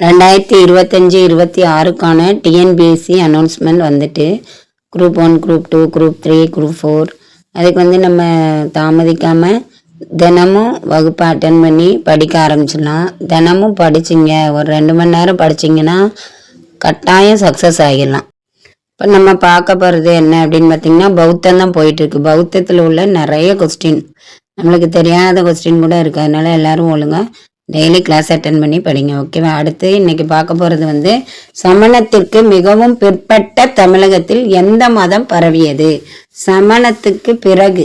ரெண்டாயிரத்தி இருபத்தஞ்சி இருபத்தி ஆறுக்கான டிஎன்பிஎஸ்சி அனௌன்ஸ்மெண்ட் வந்துட்டு group one group two group three group four அதுக்கு வந்து நம்ம தாமதிக்காமல் தினமும் வகுப்பை அட்டன் பண்ணி படிக்க ஆரம்பிச்சிடலாம். தினமும் படிச்சிங்க. ஒரு ரெண்டு மணி நேரம் படிச்சிங்கன்னா கட்டாயம் சக்ஸஸ் ஆகிடலாம். இப்போ நம்ம பார்க்க போகிறது என்ன அப்படின்னு பார்த்தீங்கன்னா பௌத்தம் தான் போயிட்டுருக்கு. பௌத்தத்தில் உள்ள நிறைய கொஸ்டின் நம்மளுக்கு தெரியாத கொஸ்டின் கூட இருக்குது அதனால எல்லோரும் ஒழுங்காக டெய்லி கிளாஸ் அட்டன் பண்ணி படிங்க ஓகேவா அடுத்து இன்னைக்கு பார்க்க போகிறது வந்து சமணத்திற்கு மிகவும் பிற்பட்ட தமிழகத்தில் எந்த மதம் பரவியது? சமணத்துக்கு பிறகு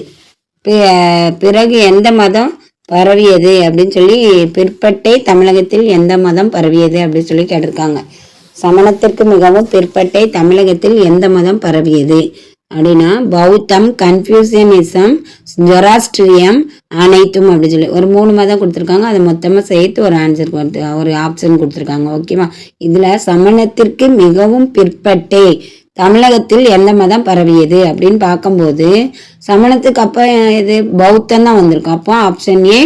பிறகு எந்த மதம் பரவியது? அப்படின்னு சொல்லி பிற்பட்டை தமிழகத்தில் எந்த மதம் பரவியது? அப்படின்னு சொல்லி கேட்டிருக்காங்க. சமணத்திற்கு மிகவும் பிற்பட்டை தமிழகத்தில் எந்த மதம் பரவியது? அப்படின்னா பௌத்தம் கன்ஃபியூசியனிசம் ஜொராஸ்ட்ரியம் அனைத்தும் அப்படின்னு சொல்லி. ஒரு மூணு மதம் கொடுத்துருக்காங்க. அதை மொத்தமாக சேர்த்து ஒரு ஆன்சர் கொடுத்து ஒரு ஆப்ஷன் கொடுத்துருக்காங்க. ஓகேவா இதில் சமணத்திற்கு மிகவும் பிற்பட்டே தமிழகத்தில் எந்த மதம் பரவியது அப்படின்னு பார்க்கும்போது சமணத்துக்கு அப்போ இது பௌத்தம் தான் வந்திருக்கும் அப்போ ஆப்ஷன் ஏ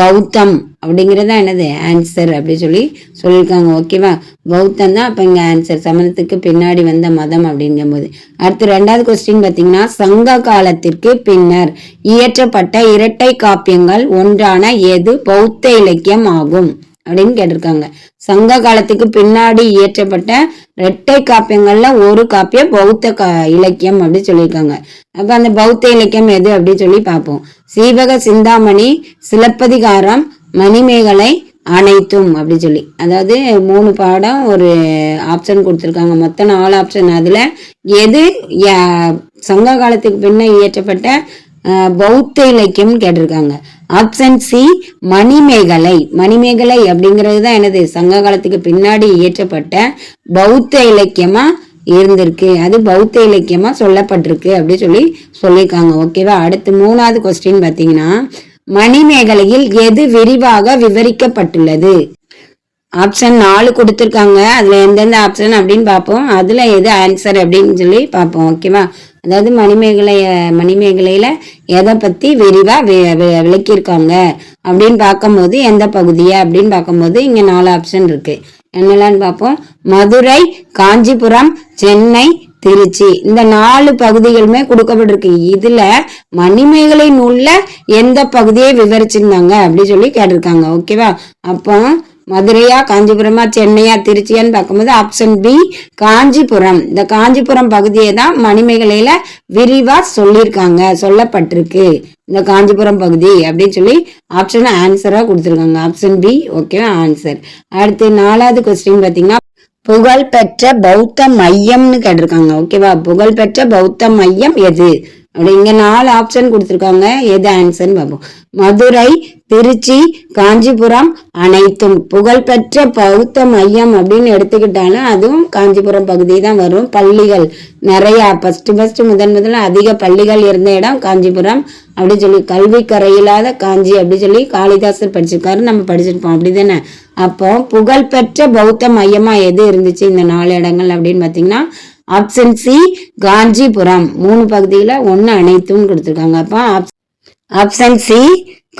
பௌத்தம் அப்படிங்கிறது தான் என்னது? ஆன்சர் அப்படி சொல்லி சொல்லியிருக்காங்க. ஓகேவா பௌத்தம் தான் அப்போ இங்கே ஆன்சர் சமணத்துக்கு பின்னாடி வந்த மதம் அப்படிங்கும்போது. அடுத்து ரெண்டாவது கொஸ்டின் பார்த்தீங்கன்னா சங்க காலத்திற்கு பின்னர் இயற்றப்பட்ட இரட்டை காப்பியங்கள் ஒன்றான எது பௌத்த இலக்கியம் ஆகும். அப்படின்னு கேட்டிருக்காங்க. சங்க காலத்துக்கு பின்னாடி இயற்றப்பட்ட இரட்டை காப்பியங்கள்ல ஒரு காப்பியம் பௌத்த கா இலக்கியம் அப்படின்னு சொல்லியிருக்காங்க. அப்ப அந்த பௌத்த இலக்கியம் எது அப்படின்னு சொல்லி பார்ப்போம். சீவக சிந்தாமணி சிலப்பதிகாரம் மணிமேகலை அனைத்தும் அப்படி சொல்லி. அதாவது மூணு பாடம் ஒரு ஆப்ஷன் கொடுத்துருக்காங்க. மொத்தம் நாலு ஆப்ஷன் அதுல எது சங்க காலத்துக்கு பின்ன இயற்றப்பட்ட பௌத்த இலக்கியம்னு கேட்டிருக்காங்க. Option C Manimekalai. மணிமேகலை அப்படிங்கிறது தான் என்னது? சங்க காலத்துக்கு பின்னாடி இயற்றப்பட்ட பௌத்த இலக்கியமா இருந்திருக்கு. அது பௌத்த இலக்கியமா சொல்லப்பட்டிருக்கு அப்படின்னு சொல்லி சொல்லியிருக்காங்க. ஓகேவா அடுத்து மூணாவது கொஸ்டின் பார்த்தீங்கன்னா மணிமேகலையில் எது விரிவாக விவரிக்கப்பட்டுள்ளது? ஆப்ஷன் நாலு கொடுத்துருக்காங்க. அதுல எந்தெந்த ஆப்ஷன் அப்படின்னு பார்ப்போம். அதுல எது ஆன்சர் அப்படின்னு சொல்லி பார்ப்போம். ஓகேவா அதாவது மணிமேகலை மணிமேகலையில எதை பத்தி விரிவா வி- விளக்கியிருக்காங்க அப்படின்னு பார்க்கும்போது எந்த பகுதியை அப்படின்னு பார்க்கும்போது இங்க நாலு ஆப்ஷன் இருக்கு. என்னெல்லாம் பார்ப்போம். மதுரை காஞ்சிபுரம் சென்னை திருச்சி. இந்த நாலு பகுதிகளுமே கொடுக்கப்பட்டிருக்கு. இதுல மணிமேகலை நூல்ல எந்த பகுதியை விவரிச்சிருந்தாங்க அப்படி சொல்லி கேட்டிருக்காங்க. ஓகேவா? அப்போ மதுரையா காஞ்சிபுரமா சென்னையா திருச்சியான்னு பார்க்கும்போது ஆப்ஷன் பி காஞ்சிபுரம். இந்த காஞ்சிபுரம் பகுதியை தான் மணிமேகலையில விரிவா சொல்லியிருக்காங்க சொல்லப்பட்டிருக்கு. இந்த காஞ்சிபுரம் பகுதி அப்படின்னு சொல்லி ஆப்ஷன் ஆன்சரா கொடுத்துருக்காங்க. ஆப்ஷன் பி ஓகேவா ஆன்சர் அடுத்து நாலாவது கொஸ்டின் பார்த்தீங்கன்னா புகழ்பெற்ற பௌத்த மையம்னு கேட்டிருக்காங்க. ஓகேவா புகழ்பெற்ற பௌத்த மையம் எது? அப்படி இங்கே நாலு ஆப்ஷன் கொடுத்துருக்காங்க. எது ஆன்சர்னு பார்ப்போம். மதுரை திருச்சி காஞ்சிபுரம் அனைத்தும் புகழ்பெற்ற பௌத்த மையம் அப்படின்னு எடுத்துக்கிட்டாலும் அதுவும் காஞ்சிபுரம் பகுதி தான் வரும். பள்ளிகள் நிறையா ஃபஸ்ட்டு ஃபஸ்ட்டு முதன் முதல்ல அதிக பள்ளிகள் இருந்த இடம் காஞ்சிபுரம் அப்படி சொல்லி கல்வி கரையில்லாத காஞ்சி அப்படி சொல்லி காளிதாசர் படிச்சிருக்காரு. நம்ம படிச்சிருப்போம். அப்படிதானே? அப்போ புகழ்பெற்ற பௌத்த மையமாக எது இருந்துச்சு? இந்த நாலு இடங்கள் அப்படின்னு பார்த்தீங்கன்னா ஆப்ஷன் சி காஞ்சிபுரம். மூணு பகுதியில் ஒன்று அனைத்தும் கொடுத்துருக்காங்க. அப்போ ஆப்ஷன் சி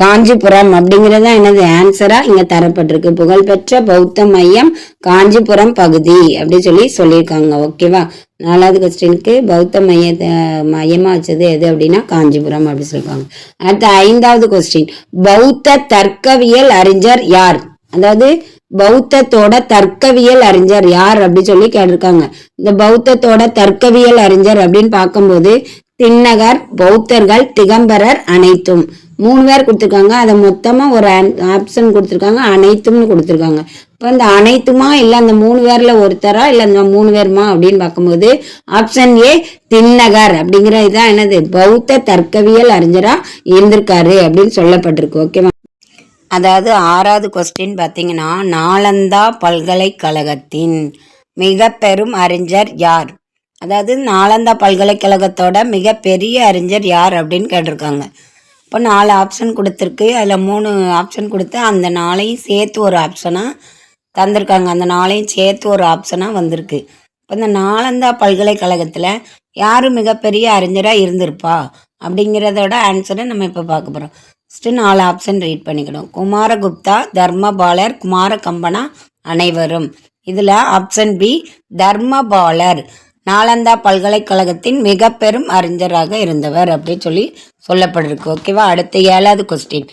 காஞ்சிபுரம் அப்படிங்கிறது தான் எனது ஆன்சரா இங்க தரப்பட்டிருக்கு. புகழ்பெற்ற பௌத்த மையம் காஞ்சிபுரம் பகுதி அப்படி சொல்லி சொல்லியிருக்காங்க. ஓகேவா நாலாவது கொஸ்டினுக்கு பௌத்த மையத்தை மையமா வச்சது எது அப்படின்னா காஞ்சிபுரம் அப்படி சொல்லுவாங்க அடுத்த ஐந்தாவது கொஸ்டின் பௌத்த தர்க்கவியல் அறிஞர் யார்? அதாவது பௌத்தத்தோட தர்க்கவியல் அறிஞர் யார் அப்படி சொல்லி கேட்டிருக்காங்க. இந்த பௌத்தத்தோட தர்க்கவியல் அறிஞர் அப்படின்னு பார்க்கும்போது திண்ணகர் பௌத்தர்கள் திகம்பரர் அனைத்தும். மூணு பேர் கொடுத்துருக்காங்க. அதை மொத்தமா ஒரு ஆப்ஷன் கொடுத்துருக்காங்க. அனைத்தும்னு கொடுத்துருக்காங்க. இப்போ இந்த அனைத்துமா இல்லை அந்த மூணு பேர்ல ஒருத்தரா இல்லை அந்த மூணு பேருமா அப்படின்னு பார்க்கும்போது ஆப்ஷன் ஏ திண்ணகர் அப்படிங்கிற இதான் என்னது? பௌத்த தர்க்கவியல் அறிஞரா இருந்திருக்காரு அப்படின்னு சொல்லப்பட்டிருக்கு. ஓகேவா அதாவது ஆறாவது கொஸ்டின் பார்த்தீங்கன்னா நாலந்தா பல்கலைக்கழகத்தின் மிக பெரும் அறிஞர் யார்? அதாவது நாலந்தா பல்கலைக்கழகத்தோட மிகப்பெரிய அறிஞர் யார் அப்படின்னு கேட்டிருக்காங்க. இப்போ நாலு ஆப்ஷன் கொடுத்துருக்கு. அதில் மூணு ஆப்ஷன் கொடுத்து அந்த நாளையும் சேர்த்து ஒரு ஆப்ஷனாக தந்திருக்காங்க. அந்த நாளையும் சேர்த்து ஒரு ஆப்ஷனாக வந்திருக்கு. இப்போ இந்த நாலந்தா பல்கலைக்கழகத்தில் யார் மிகப்பெரிய அறிஞராக இருந்திருப்பா அப்படிங்கிறதோட ஆன்சரை நம்ம இப்போ பார்க்க போகிறோம் ஃபஸ்ட்டு நாலு ஆப்ஷன் ரீட் பண்ணிக்கணும். குமாரகுப்தா தர்மபாலர் குமார கம்பனா அனைவரும். இதில் ஆப்ஷன் பி தர்மபாலர். நாலந்தா பல்கலைக்கழகத்தின் மிக பெரும் அறிஞராக இருந்தவர் அப்படின்னு சொல்லி சொல்லப்பட்டிருக்கு. ஓகேவா அடுத்த ஏழாவது கொஸ்டின்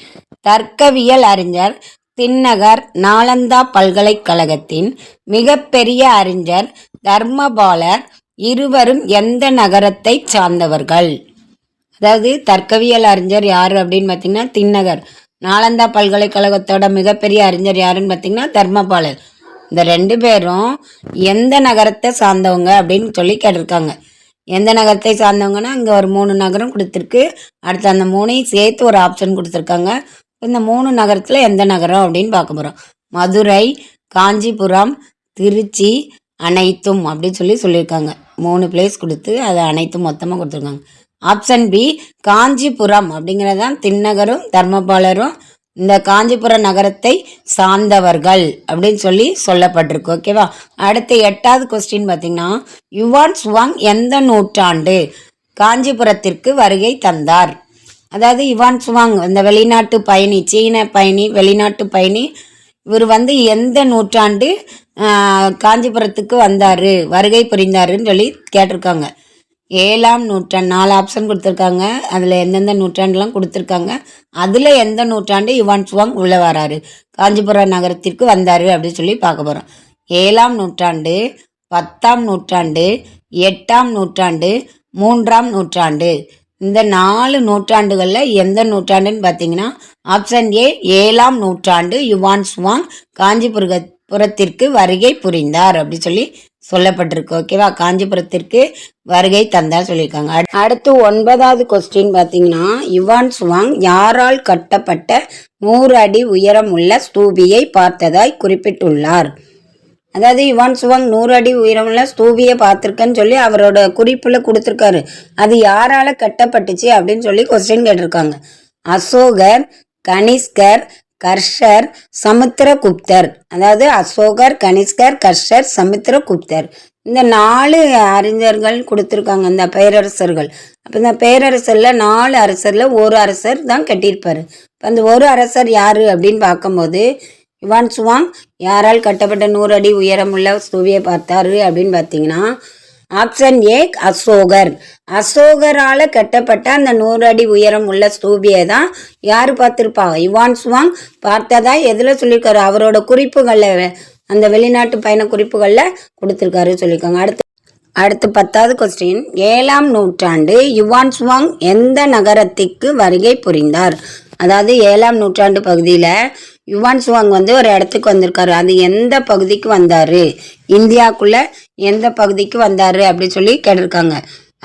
தர்க்கவியல் அறிஞர் தின்னகர் நாலந்தா பல்கலைக்கழகத்தின் மிகப்பெரிய அறிஞர் தர்மபாலர். இருவரும் எந்த நகரத்தை சார்ந்தவர்கள்? அதாவது தர்க்கவியல் அறிஞர் யார் அப்படின்னு பார்த்தீங்கன்னா தின்னகர் நாலந்தா பல்கலைக்கழகத்தோட மிகப்பெரிய அறிஞர் யாருன்னு பார்த்தீங்கன்னா தர்மபாலர். இந்த ரெண்டு பேரும் எந்த நகரத்தை சார்ந்தவங்க அப்படின்னு சொல்லி கேட்டிருக்காங்க. எந்த நகரத்தை சார்ந்தவங்கன்னா இங்கே ஒரு மூணு நகரம் கொடுத்துருக்கு. அடுத்து அந்த மூணையும் சேர்த்து ஒரு ஆப்ஷன் கொடுத்துருக்காங்க. இந்த மூணு நகரத்தில் எந்த நகரம் அப்படின்னு பார்க்க போகிறோம் மதுரை காஞ்சிபுரம் திருச்சி அனைத்தும் அப்படின்னு சொல்லி சொல்லியிருக்காங்க. மூணு பிளேஸ் கொடுத்து அதை அனைத்தும் மொத்தமாக கொடுத்துருக்காங்க. ஆப்ஷன் பி காஞ்சிபுரம் அப்படிங்கிறதான் திண்ணகரும் தர்மபாலரும் இந்த காஞ்சிபுரம் நகரத்தை சார்ந்தவர்கள் அப்படின்னு சொல்லி சொல்லப்பட்டிருக்கு ஓகேவா? அடுத்த எட்டாவது கொஸ்டின் பார்த்தீங்கன்னா யுவான் சுவாங் எந்த நூற்றாண்டு காஞ்சிபுரத்திற்கு வருகை தந்தார்? அதாவது யுவான் சுவாங் இந்த வெளிநாட்டு பயணி சீன பயணி வெளிநாட்டு பயணி இவர் வந்து எந்த நூற்றாண்டு காஞ்சிபுரத்துக்கு வந்தார் வருகை புரிந்தாருன்னு சொல்லி கேட்டிருக்காங்க. ஏழாம் நூற்றாண்டு நாலு ஆப்ஷன் கொடுத்துருக்காங்க. அதில் எந்தெந்த நூற்றாண்டுலாம் கொடுத்துருக்காங்க. அதில் எந்த நூற்றாண்டு யுவான் சுவாங் உள்ளே வராரு? காஞ்சிபுரம் நகரத்திற்கு வந்தார் அப்படின்னு சொல்லி பார்க்க போகிறோம் ஏழாம் நூற்றாண்டு பத்தாம் நூற்றாண்டு எட்டாம் நூற்றாண்டு மூன்றாம் நூற்றாண்டு. இந்த நாலு நூற்றாண்டுகளில் எந்த நூற்றாண்டுன்னு பார்த்தீங்கன்னா ஆப்ஷன் ஏ ஏழாம் நூற்றாண்டு யுவான் சுவாங் காஞ்சிபுரத்திற்கு வருகை புரிந்தார் அப்படி சொல்லி சொல்லப்பட்டிருக்கு ஓகேவா? காஞ்சிபுரத்திற்கு வருகை தந்தார் சொல்லியிருக்காங்க. அடுத்து ஒன்பதாவது கொஸ்டின் பார்த்தீங்கன்னா யுவான் சுவாங் யாரால் கட்டப்பட்ட நூறு அடி உயரம் உள்ள ஸ்தூபியை பார்த்ததாய் குறிப்பிட்டுள்ளார். அதாவது யுவான் சுவாங் நூறு அடி உயரமுள்ள ஸ்தூபியை பார்த்துருக்கேன்னு சொல்லி அவரோட குறிப்பில் கொடுத்துருக்காரு. அது யாரால கட்டப்பட்டுச்சு அப்படின்னு சொல்லி கொஸ்டின் கேட்டிருக்காங்க. அசோகர் கனிஷ்கர் கர்ஷர் சமுத்திரகுப்தர். அதாவது அசோகர் கனிஷ்கர் கர்ஷர் சமுத்திரகுப்தர். இந்த நாலு அறிஞர்கள் கொடுத்துருக்காங்க இந்த பேரரசர்கள். அப்போ இந்த பேரரசரில் நாலு அரசரில் ஒரு அரசர் தான் கட்டியிருப்பார். இப்போ அந்த ஒரு அரசர் யார் அப்படின்னு பார்க்கும்போது யுவான் சுவாங் யாரால் கட்டப்பட்ட நூறு அடி உயரமுள்ள ஸ்தூவியை பார்த்தாரு அப்படின்னு பார்த்தீங்கன்னா ஆப்ஷன் ஏ அசோகர். அசோகரால் கட்டப்பட்ட அந்த நூறு அடி உயரம் உள்ள ஸ்தூபியை தான் யார் பார்த்துருப்பா? யுவான் சுவாங் பார்த்ததா? எதில் சொல்லியிருக்காரு அவரோட குறிப்புகளில் அந்த வெளிநாட்டு பயண குறிப்புகளில் கொடுத்துருக்காரு சொல்லியிருக்காங்க அடுத்து அடுத்து பத்தாவது கொஸ்டின் ஏழாம் நூற்றாண்டு யுவான் சுவாங் எந்த நகரத்திற்கு வருகை புரிந்தார்? அதாவது ஏழாம் நூற்றாண்டு பகுதியில் யுவான் சுவாங் வந்து ஒரு இடத்துக்கு வந்திருக்காரு. அது எந்த பகுதிக்கு வந்தார்? இந்தியாவுக்குள்ள எந்த பகுதிக்கு வந்தார் அப்படின்னு சொல்லி கேட்டிருக்காங்க.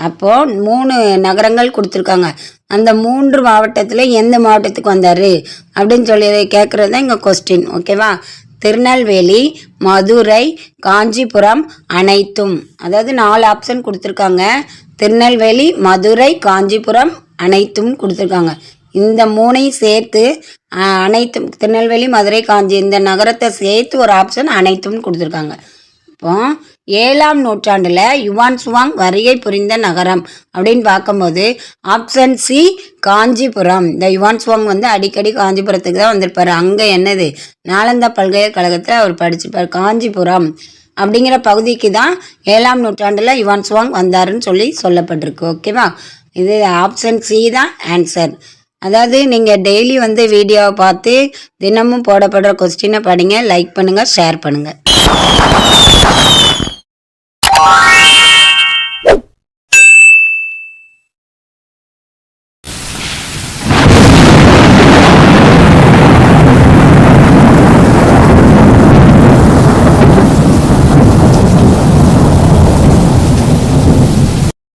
அப்போ மூணு நகரங்கள் கொடுத்துருக்காங்க. அந்த மூன்று மாவட்டத்தில் எந்த மாவட்டத்துக்கு வந்தார்? அப்படின்னு சொல்லி கேட்குறது தான் இங்கே கொஸ்டின் ஓகேவா திருநெல்வேலி மதுரை காஞ்சிபுரம் அனைத்தும். அதாவது நாலு ஆப்ஷன் கொடுத்துருக்காங்க. திருநெல்வேலி மதுரை காஞ்சிபுரம் அனைத்தும் கொடுத்துருக்காங்க. இந்த மூணையும் சேர்த்து அனைத்தும் திருநெல்வேலி மதுரை காஞ்சி இந்த நகரத்தை சேர்த்து ஒரு ஆப்ஷன் அனைத்தும் கொடுத்துருக்காங்க. இப்போ ஏழாம் நூற்றாண்டில் யுவான் சுவாங் வருகை புரிந்த நகரம் அப்படின்னு பார்க்கும்போது ஆப்ஷன் சி காஞ்சிபுரம். இந்த யுவான் சுவாங் வந்து அடிக்கடி காஞ்சிபுரத்துக்கு தான் வந்திருப்பார். அங்கே என்னது? நாலந்தா பல்கலைக்கழகத்தில் அவர் படிச்சிருப்பார். காஞ்சிபுரம் அப்படிங்கிற பகுதிக்கு தான் ஏழாம் நூற்றாண்டில் யுவான் சுவாங் வந்தாருன்னு சொல்லி சொல்லப்பட்டிருக்கு. ஓகேவா இது ஆப்ஷன் சி தான் ஆன்சர் அதாவது நீங்கள் டெய்லி வந்து வீடியோவை பார்த்து தினமும் போடப்படுற கொஸ்டினை படிங்க லைக் பண்ணுங்கள் ஷேர் பண்ணுங்கள்